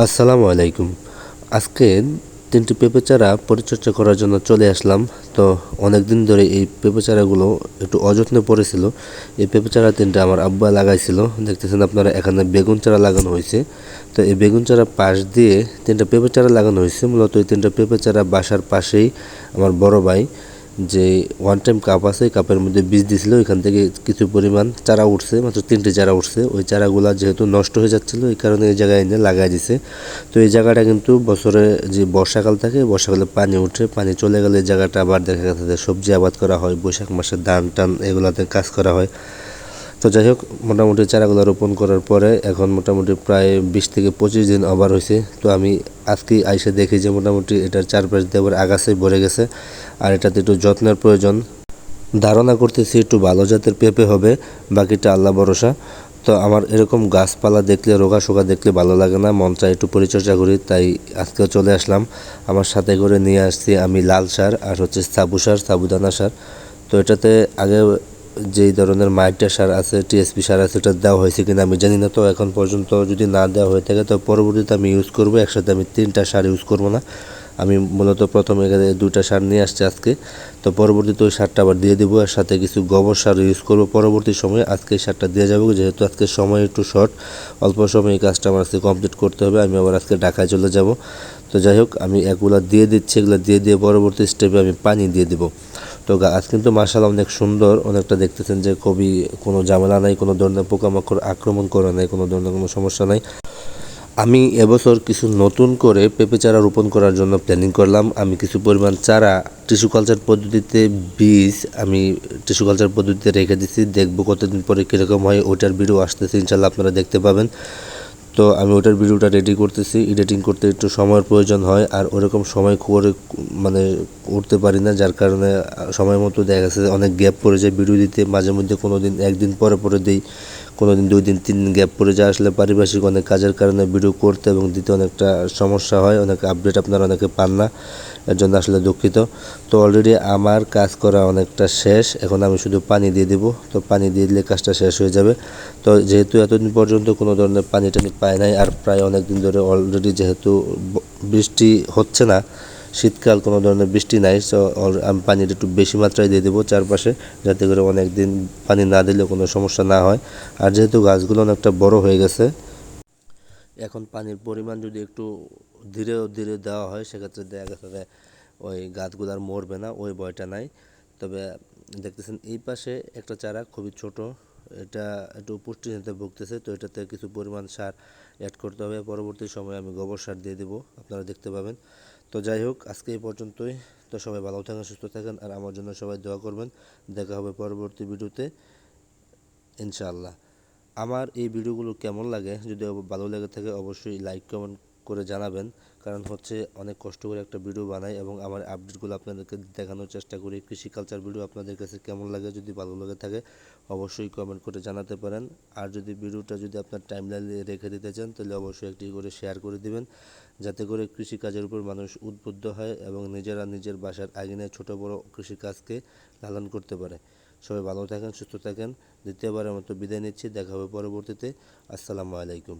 আসসালামু আলাইকুম। আজকে তিনটি পেঁপে চারা পরিচর্যা করার জন্য চলে আসলাম। তো অনেক দিন ধরে এই পেঁপে চারাগুলো একটু অযত্নে পড়েছিল। এই পেঁপে চারা তিনটা আমার আব্বা লাগাইছিল। দেখতেছেন আপনারা, এখানে বেগুন চারা লাগানো হয়েছে। তো এই বেগুন চারা পাশ দিয়ে তিনটা পেঁপে চারা লাগানো হয়েছে। মূলত এই তিনটা পেঁপে চারা বাসার পাশেই আমার বড় ভাই যে ওয়ান টাইম কাপ আছে কাপের মধ্যে বীজ দিছিল, ওইখান থেকে কিছু পরিমাণ চারা উঠছে, মাত্র তিনটে চারা উঠছে। ওই চারাগুলো যেহেতু নষ্ট হয়ে যাচ্ছিল, এই কারণে এই জায়গায় এনে লাগাই দিছে। তো এই জায়গাটা কিন্তু বছরে যে বর্ষাকাল থাকে বর্ষাকালে পানি উঠে, পানি চলে গেলে এই জায়গাটা আবার দেখা গেছে সবজি আবাদ করা হয়, বৈশাখ মাসে ধান টান এগুলাতে কাজ করা হয়। তো যাই হোক, মোটামুটি চারাগুলো রোপণ করার পরে এখন মোটামুটি প্রায় বিশ থেকে পঁচিশ দিন আবার হয়েছে। তো আমি আজকেই আইসে দেখি যে মোটামুটি এটার চারপাশ দিয়ে আবার আগাছে, ভরে গেছে আর এটাতে একটু যত্নের প্রয়োজন। ধারণা করতেছি একটু ভালো জাতের পেঁপে হবে, বাকিটা আল্লাহ ভরসা। তো আমার এরকম গাছপালা দেখলে, রোগা শোকা দেখলে ভালো লাগে না, মন চায় একটু পরিচর্যা করি, তাই আজকেও চলে আসলাম। আমার সাথে করে নিয়ে আসছি আমি লাল সার আর হচ্ছে সাবু সার, সাবুদানা সার। তো এটাতে আগে যেই ধরনের মাইটা সার আছে, টিএসপি সার আছে এটা দেওয়া হয়েছে কিনা আমি জানি না। তো এখন পর্যন্ত যদি না দেওয়া হয়ে থাকে, তো পরবর্তীতে আমি ইউজ করব। একসাথে আমি তিনটা সার ইউজ করব না। আমি মূলত প্রথমে এখানে দুইটা সার নিয়ে আসছি আজকে। তো পরবর্তীতে ওই সারটা আবার দিয়ে দেবো, আর সাথে কিছু গোবর সার ইউজ করব। পরবর্তী সময়ে আজকে সারটা দিয়ে যাব, যেহেতু আজকে সময় একটু শর্ট অল্প সময়ে এই কাজটা আমার আজকে কমপ্লিট করতে হবে। আমি আবার আজকে ঢাকায় চলে যাব। তো যাই হোক, আমি এগুলো দিয়ে দিচ্ছি, এগুলো দিয়ে দিয়ে পরবর্তী স্টেপে আমি পানি দিয়ে দেবো। তো গাছ কিন্তু মার্শাল অনেক সুন্দর, অনেকটা দেখতেছেন যে কবি কোনো ঝামেলা নাই, কোনো ধরনের পোকামাকড় আক্রমণ করে নাই, কোনো ধরনের কোনো সমস্যা নাই। আমি এবছর কিছু নতুন করে পেঁপে চারা রোপণ করার জন্য প্ল্যানিং করলাম। আমি কিছু পরিমাণ চারা টিস্যু কালচার পদ্ধতিতে বীজ আমি টিস্যু কালচার পদ্ধতিতে রেখে দিচ্ছি দেখব কতদিন পরে কীরকম হয় ওটার ভিডিও আসতেছে ইনশাল্লাহ আপনারা দেখতে পাবেন। তো আমি ওটার ভিডিওটা রেডি করতেছি। এডিটিং করতে একটু সময়ের প্রয়োজন হয়, আর ওরকম সময় করে মানে উঠতে পারি না, যার কারণে সময় মতো দেখা গেছে অনেক গ্যাপ পড়ে যায়। ভিডিও দিতে মাঝে মধ্যে কোনো দিন একদিন পরে পরে দিই। কোনো দিন দুই দিন, তিন দিন গ্যাপ পড়ে যায়। আসলে পারিপার্শ্বিক অনেক কাজের কারণে ভিডিও করতে এবং দিতে অনেকটা সমস্যা হয়। অনেক আপডেট আপনারা অনেকে পান না। এর জন্য আসলে দুঃখিত। তো অলরেডি আমার কাজ করা অনেকটা শেষ। এখন আমি শুধু পানি দিয়ে দিব। তো পানি দিয়ে দিলে কাজটা শেষ হয়ে যাবে। তো যেহেতু এতদিন পর্যন্ত কোনো ধরনের পানি টানি পায় নাই, আর প্রায় অনেক দিন ধরে অলরেডি যেহেতু বৃষ্টি হচ্ছে না শীতকাল কোনো ধরনের বৃষ্টি নাই আমি পানিটা একটু বেশি মাত্রায় দিয়ে দেবো চারপাশে, যাতে করে অনেক দিন পানি না দিলে কোনো সমস্যা না হয়। আর যেহেতু গাছগুলো অনেকটা বড় হয়ে গেছে, এখন পানির পরিমাণ যদি একটু ধীরে ধীরে দেওয়া হয়, সেক্ষেত্রে দেখা গেছে ওই গাছগুলো আর মরবে না, ওই ভয়টা নাই। তবে দেখতেছেন এই পাশে একটা চারা খুবই ছোট, এটা একটু পুষ্টি নিতে ভুগতেছে, তো এটাতে কিছু পরিমাণ সার অ্যাড করতে হবে। পরবর্তী সময়ে আমি গোবর সার দিয়ে দেবো, আপনারা দেখতে পাবেন। তো যাই হোক, আজকে এই পর্যন্তই। তো সবাই ভালো থাকেন, সুস্থ থাকেন, আর আমার জন্য সবাই দোয়া করবেন। দেখা হবে পরবর্তী ভিডিওতে, ইনশাআল্লাহ। আমার এই ভিডিওগুলো কেমন লাগে, যদি ভালো লেগে থাকে, অবশ্যই লাইক কমেন্ট করে জানাবেন। কারণ হচ্ছে অনেক কষ্ট করে একটা ভিডিও বানাই এবং আমার আপডেটগুলো আপনাদেরকে দেখানোর চেষ্টা করি। কৃষি কালচার ভিডিও আপনাদের কাছে কেমন লাগে, যদি ভালো লাগে থাকে, অবশ্যই কমেন্ট করে জানাতে পারেন। আর যদি ভিডিওটা যদি আপনার টাইমলাইনে রেখে দিতে চান, তাহলে অবশ্যই একটি করে শেয়ার করে দিবেন। যাতে করে কৃষিকাজের উপর মানুষ উদ্বুদ্ধ হয় এবং নিজেরা নিজের বাসার আগে ছোটো বড়ো কৃষিকাজকে লালন করতে পারে। সবাই ভালো থাকেন, সুস্থ থাকেন। দ্বিতীয়বারের মতো বিদায় নিচ্ছি। দেখা হবে পরবর্তীতে। আসসালামু আলাইকুম।